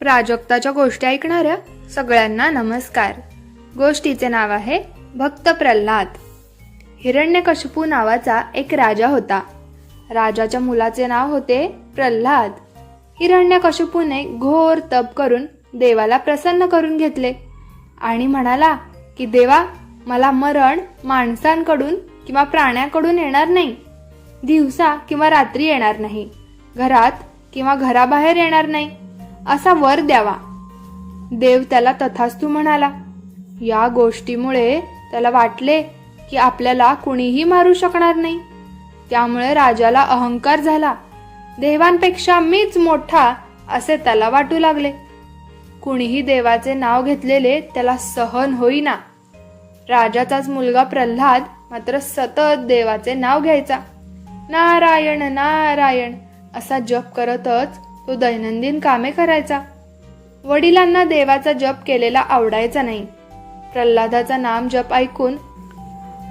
प्राजक्ताच्या गोष्टी ऐकणाऱ्या सगळ्यांना नमस्कार. गोष्टीचे नाव आहे भक्त प्रल्हाद. हिरण्यकशपू नावाचा एक राजा होता. राजाच्या मुलाचे नाव होते प्रल्हाद. हिरण्यकशपूने घोर तप करून देवाला प्रसन्न करून घेतले. आणि म्हणाला की देवा मला मरण माणसांकडून किंवा प्राण्याकडून येणार नाही. दिवसा किंवा रात्री येणार नाही. घरात किंवा घराबाहेर येणार नाही. असा वर द्यावा. देव त्याला तथास्तू म्हणाला या गोष्टीमुळे त्याला वाटले की आपल्याला कुणीही मारू शकणार नाही. त्यामुळे राजाला अहंकार झाला. देवांपेक्षा मीच मोठा असे त्याला वाटू लागले. कुणीही देवाचे नाव घेतलेले त्याला सहन होईना. राजाचाच मुलगा प्रल्हाद मात्र सतत देवाचे नाव घ्यायचा. नारायण नारायण असा जप करतच तो दैनंदिन कामे करायचा. वडिलांना देवाचा जप केलेला आवडायचा नाही. प्रल्हादाचा नाम जप ऐकून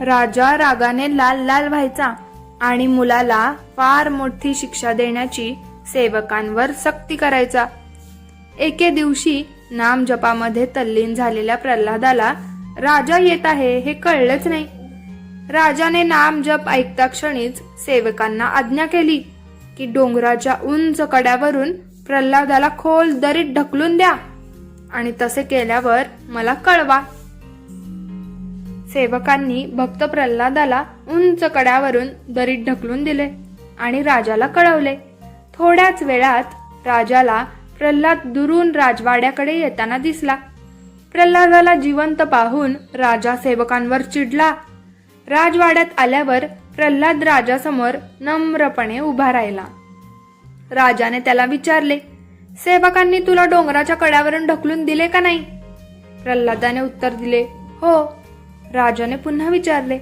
राजा रागाने लाल लाल व्हायचा आणि मुलाला फार मोठी शिक्षा देण्याची सेवकांवर सक्ती करायचा. एके दिवशी नाम जपामध्ये तल्लीन झालेल्या प्रल्हादाला राजा येत आहे हे कळलंच नाही. राजाने नाम जप ऐकता क्षणीच सेवकांना आज्ञा केली. की डोंगराच्या उंच कड्यावरून प्रल्हादाला खोल दरीत ढकलून द्या आणि तसे केल्यावर मला कळवा. सेवकांनी भक्त प्रल्हादाला उंच कड्यावरून दरीत ढकलून दिले आणि राजाला कळवले. थोड्याच वेळात राजाला प्रल्हाद दुरून राजवाड्याकडे येताना दिसला. प्रल्हादाला जिवंत पाहून राजा सेवकांवर चिडला. राजवाड्यात आल्यावर प्रल्हाद राजासमोर नम्रपणे उभा राहिला. राजाने त्याला विचारले सेवकांनी तुला डोंगराच्या कड्यावरून ढकलून दिले का नाही? प्रल्हादाने उत्तर दिले हो. राजाने पुन्हा विचारले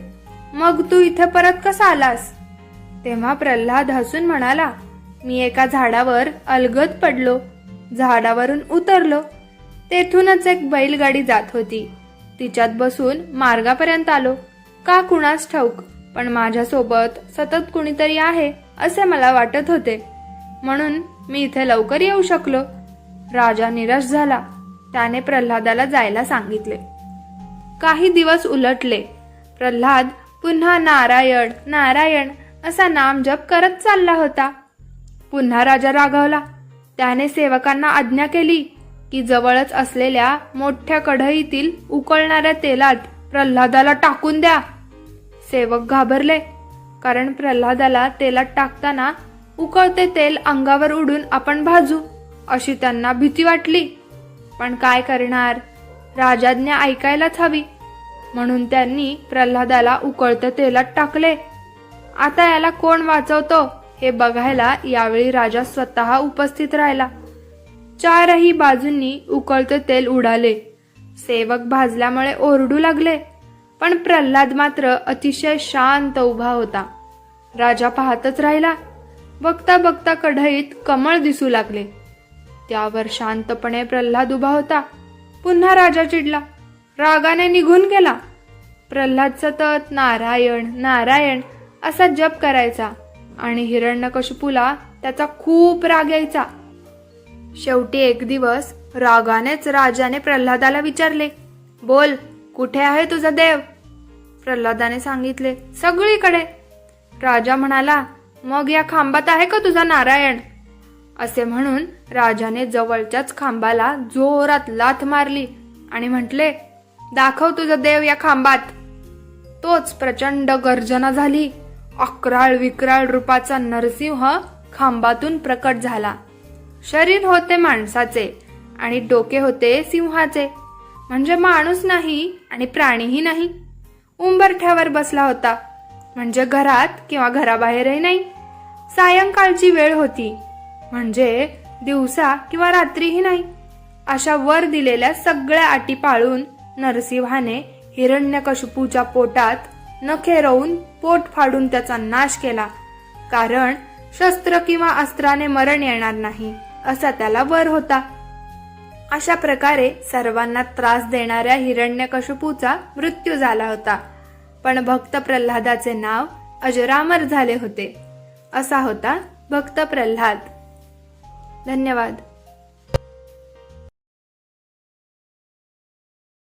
मग तू इथे परत कसा आलास? तेव्हा प्रल्हाद हसून म्हणाला मी एका झाडावर अलगद पडलो. झाडावरून उतरलो. तेथूनच एक बैलगाडी जात होती. तिच्यात बसून मार्गापर्यंत आलो. का कुणास ठाऊक? पण माझ्यासोबत सतत कुणीतरी आहे असे मला वाटत होते. म्हणून मी इथे लवकर येऊ शकलो. राजा निराश झाला. त्याने प्रल्हादाला जायला सांगितले. काही दिवस उलटले. प्रल्हाद पुन्हा नारायण नारायण असा नाम जप करत चालला होता. पुन्हा राजा रागवला. त्याने सेवकांना आज्ञा केली की जवळच असलेल्या मोठ्या कढईतील उकळणाऱ्या तेलात प्रल्हादाला टाकून द्या. सेवक घाबरले. कारण प्रल्हादाला तेलात टाकताना उकळते तेल अंगावर उडून आपण भाजू अशी त्यांना भीती वाटली. पण काय करणार? राजाज्ञा ऐकायलाच हवी. म्हणून त्यांनी प्रल्हादाला उकळते तेलात टाकले. आता याला कोण वाचवतो? हे बघायला यावेळी राजा स्वतः उपस्थित राहिला. चारही बाजूंनी उकळते तेल उडाले. सेवक भाजल्यामुळे ओरडू लागले. पण प्रल्हाद मात्र अतिशय शांत उभा होता. राजा पाहतच राहिला. बघता बघता कढईत कमळ दिसू लागले. त्यावर शांतपणे प्रल्हाद उभा होता. पुन्हा राजा चिडला. रागाने निघून गेला. प्रल्हाद सतत नारायण नारायण असा जप करायचा आणि हिरण्यकशिपूला त्याचा खूप राग यायचा. शेवटी एक दिवस रागानेच राजाने प्रल्हादाला विचारले बोल कुठे आहे तुझा देव? प्रल्हादाने सांगितले सगळीकडे. राजा म्हणाला मग या खांबात आहे का तुझा नारायण? असे म्हणून राजाने जवळच्याच खांबाला जोरात लाथ मारली आणि म्हटले दाखव तुझा देव या खांबात. तोच प्रचंड गर्जना झाली. अकराळ विक्राळ रूपाचा नरसिंह खांबातून प्रकट झाला. शरीर होते माणसाचे आणि डोके होते सिंहाचे. म्हणजे माणूस नाही आणि प्राणीही नाही. उंबरठ्यावर बसला होता. म्हणजे घरात किंवा घराबाहेरही नाही. सायंकाळची वेळ होती. म्हणजे दिवसा किंवा रात्रीही नाही. अशा वर दिलेल्या सगळ्या अटी पाळून नरसिंहाने हिरण्यकशिपूच्या पोटात नखे रोवून पोट फाडून त्याचा नाश केला. कारण शस्त्र किंवा अस्त्राने मरण येणार नाही असा त्याला वर होता. अशा प्रकारे सर्वांना त्रास देणाऱ्या हिरण्यकशुपूचा मृत्यू झाला होता. पण भक्त प्रल्हादाचे नाव अजरामर झाले होते. असा होता भक्त प्रल्हाद. धन्यवाद.